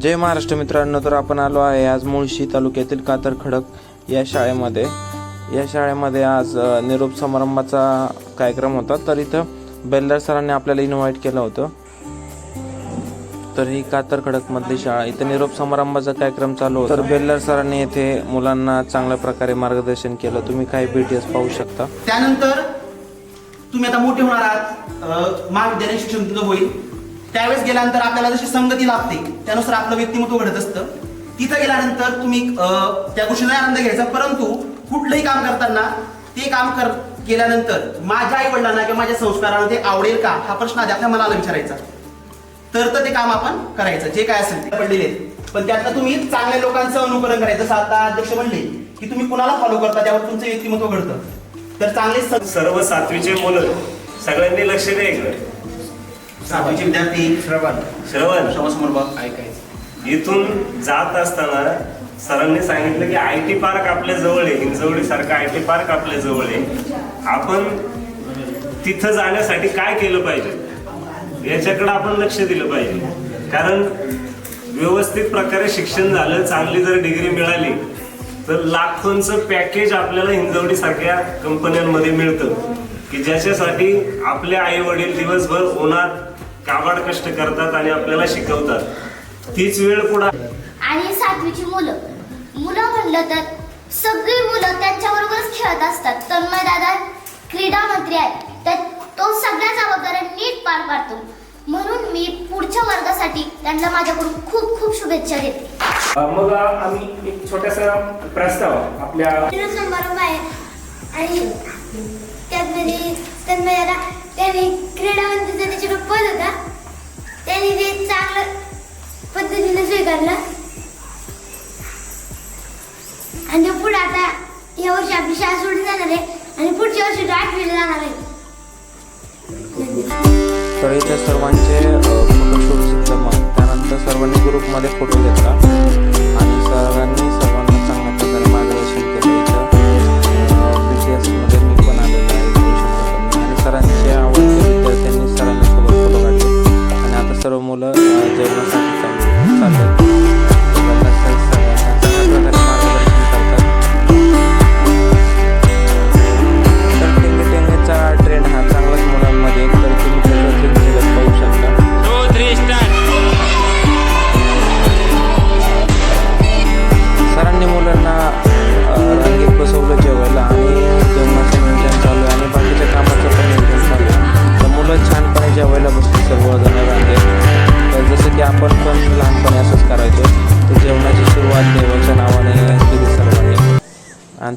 जय महाराष्ट्र मित्रांनो तर आपण आलो आहे आज मुळशी तालुक्यातील कातर खडक या शाळेमध्ये. या शाळेमध्ये आज निरोप समारंभाचा कार्यक्रम होता. तर इथं बेल्दार सरांनी आपल्याला इन्व्हाइट केलं होतं. तर ही कातर खडक मधली शाळा इथं निरोप समारंभाचा कार्यक्रम चालू होता. तर बेल्लर सरांनी येथे मुलांना चांगल्या प्रकारे मार्गदर्शन केलं. तुम्ही काही बीटीएस पाहू शकता. त्यानंतर तुम्ही आता मोठे होणार आहात. महाविद्यालयीन शिक्षण तुझं होईल. त्यावेळेस गेल्यानंतर आपल्याला जशी संगती लाभते त्यानुसार आपलं व्यक्तिमत्व घडत असतं. तिथं गेल्यानंतर तुम्ही त्या गोष्टीला आनंद घ्यायचा परंतु कुठलंही काम करताना ते काम कर केल्यानंतर माझ्या आई वडिलांना किंवा माझ्या संस्कारांना ते आवडेल का? हा प्रश्न आधी आपल्या मनाला विचारायचा. तर तर ते काम आपण करायचं जे काय असेल ते पडलेले आहेत. पण त्यातनं तुम्ही चांगल्या लोकांचं अनुकरण करायचं. जसं आता अध्यक्ष म्हणले की तुम्ही कुणाला फॉलो करता त्यावर तुमचं व्यक्तिमत्व घडतं. तर चांगले सर्व सातवीचे मुलं सगळ्यांनी लक्ष द्यायचं. सातवीचे विद्यार्थी श्रवण. श्रवण. समोर बघ. ऐकायचं. इथून जात असताना सरांनी सांगितलं की आय टी पार्क आपल्या जवळ आहे. हिंजवडी सारखा आय टी पार्क आपल्या जवळ आहे. आपण तिथं जाण्यासाठी काय केलं पाहिजे? याच्याकडे आपण लक्ष दिलं पाहिजे. कारण व्यवस्थित प्रकारे शिक्षण झालं चांगली जर डिग्री मिळाली तर लाखोंचं पॅकेज आपल्याला हिंजवडी सारख्या कंपन्यांमध्ये मिळतं. की ज्याच्यासाठी आपले आई वडील दिवसभर उन्हात काबाड कष्ट करतात आणि आपल्याला शिकवतात. तीच वेळ पुढे आणि सातवीची मुलं. मुलं म्हणलं तर सगळी मुलं त्यांच्याबरोबरच खेळत असतात. तन्मय दादा क्रीडा मंत्री आहेत. तर तो सगळ्या जबाबदाऱ्या नीट पार पाडतो. म्हणून मी पुढच्या वर्गासाठी त्यांना माझ्याकडून खूप खूप शुभेच्छा देते. मग आम्ही एक छोटासा प्रस्ताव आपल्या समारंभ आहे आणि त्यातमध्ये तन्मय दादा पद्धतीने आणि पुढे आता या वर्षी आपली शाळा सोडून जाणार आहे आणि पुढच्या वर्षी तो आठवीला जाणार आहे. तर इथे सर्वांचे फोटोशूट सुद्धा मग त्यानंतर सर्वांनी ग्रुपमध्ये फोटो घेतला.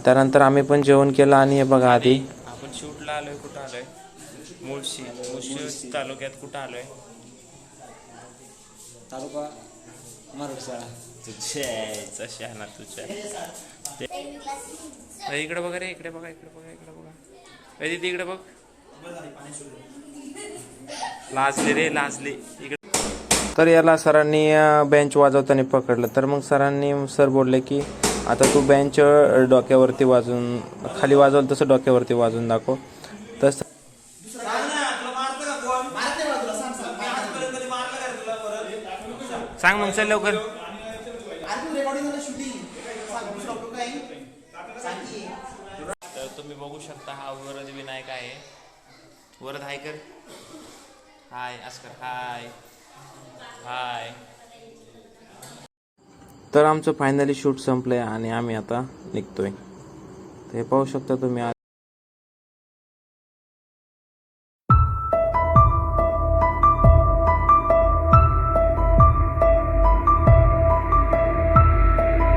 त्यानंतर आम्ही पण जेवण केलं आणि हे बघा आधी. आपण शूटला आलोय कुठं आलोय? मुळशी मुळशी तालुक्यात कुठं आलोय? तालुका तुझ्या शहाणा तुझ्या. इकडे बघा रे इकडे बघा इकडे बघा इकडे बघा. दीदी इकडे बघ. लाजले रे लाजले. इकडे तर याला सरांनी बेंच वाजवताना पकडलं. तर मग सरांनी सर बोलले की आता तू बेंच डोक्यावरती वाजून खाली वाजवलं तसं डोक्यावरती वाजून दाखव. तसं सांग मग चल लवकर. तर तुम्ही बघू शकता हा वरद विनायक आहे. वरद हाय कर. हाय अस्कर हाय. हाय. तर आमचं फायनली शूट संपलं आहे आणि आम्ही आता निघतोय. ते पाहू शकता तुम्ही